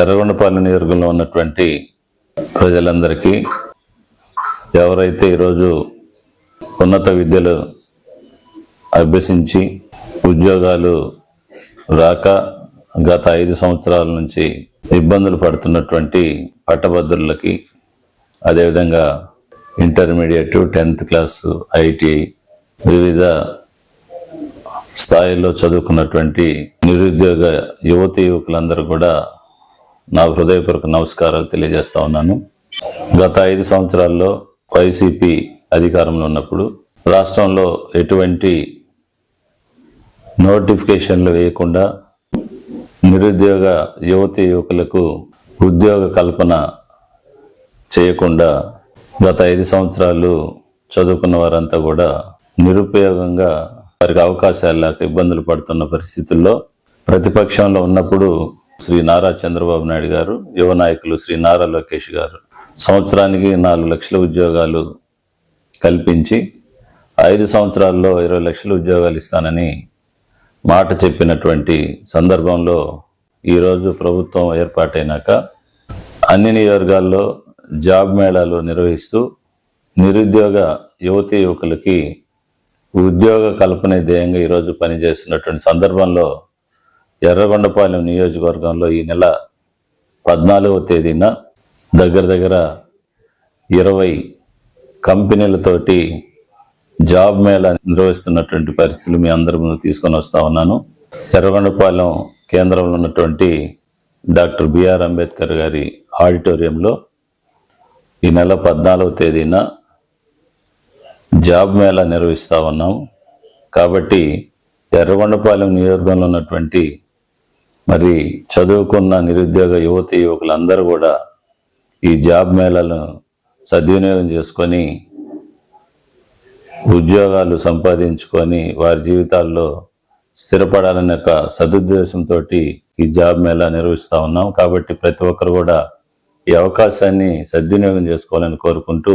ఎర్రగొండపాలెం నియోజకంలో ఉన్నటువంటి ప్రజలందరికీ ఎవరైతే ఈరోజు ఉన్నత విద్యలు అభ్యసించి ఉద్యోగాలు రాక గత ఐదు సంవత్సరాల నుంచి ఇబ్బందులు పడుతున్నటువంటి పట్టభద్రులకి అదేవిధంగా ఇంటర్మీడియట్ టెన్త్ క్లాసు ఐటీఐ వివిధ స్థాయిలో చదువుకున్నటువంటి నిరుద్యోగ యువతి యువకులందరూ కూడా నా హృదయపూర్వక నమస్కారాలు తెలియజేస్తా ఉన్నాను. గత ఐదు సంవత్సరాల్లో వైసీపీ అధికారంలో ఉన్నప్పుడు రాష్ట్రంలో ఎటువంటి నోటిఫికేషన్లు వేయకుండా నిరుద్యోగ యువతి యువకులకు ఉద్యోగ కల్పన చేయకుండా గత ఐదు సంవత్సరాలు చదువుకున్న వారంతా కూడా నిరుపయోగంగా వారికి అవకాశాలు లేక ఇబ్బందులు పడుతున్న పరిస్థితుల్లో ప్రతిపక్షంలో ఉన్నప్పుడు శ్రీ నారా చంద్రబాబు నాయుడు గారు యువ నాయకులు శ్రీ నారా లోకేష్ గారు. సంవత్సరానికి నాలుగు లక్షల ఉద్యోగాలు కల్పించి ఐదు సంవత్సరాల్లో ఇరవై లక్షల ఉద్యోగాలు ఇస్తానని మాట చెప్పినటువంటి సందర్భంలో ఈరోజు ప్రభుత్వం ఏర్పాటైనాక అన్ని నియోజకవర్గాల్లో జాబ్ మేళాలు నిర్వహిస్తూ నిరుద్యోగ యువతి యువకులకి ఉద్యోగ కల్పన ధ్యేయంగా ఈరోజు పనిచేస్తున్నటువంటి సందర్భంలో ఎర్రగొండపాలెం నియోజకవర్గంలో ఈ నెల పద్నాలుగవ తేదీన దగ్గర దగ్గర ఇరవై కంపెనీలతోటి జాబ్ మేళా నిర్వహిస్తున్నటువంటి పరిస్థితులు మీ అందరి ముందు తీసుకొని వస్తా ఉన్నాను. ఎర్రగొండపాలెం కేంద్రంలో ఉన్నటువంటి డాక్టర్ బిఆర్ అంబేద్కర్ గారి ఆడిటోరియంలో ఈ నెల పద్నాలుగవ తేదీన జాబ్ మేళా నిర్వహిస్తా ఉన్నాం. కాబట్టి ఎర్రగొండపాలెం నియోజకవర్గంలో ఉన్నటువంటి మరి చదువుకున్న నిరుద్యోగ యువతి యువకులందరూ కూడా ఈ జాబ్ మేళాలను సద్వినియోగం చేసుకొని ఉద్యోగాలు సంపాదించుకొని వారి జీవితాల్లో స్థిరపడాలనే ఒక సదుద్దేశంతో ఈ జాబ్ మేళా నిర్వహిస్తూ ఉన్నాం. కాబట్టి ప్రతి ఒక్కరు కూడా ఈ అవకాశాన్ని సద్వినియోగం చేసుకోవాలని కోరుకుంటూ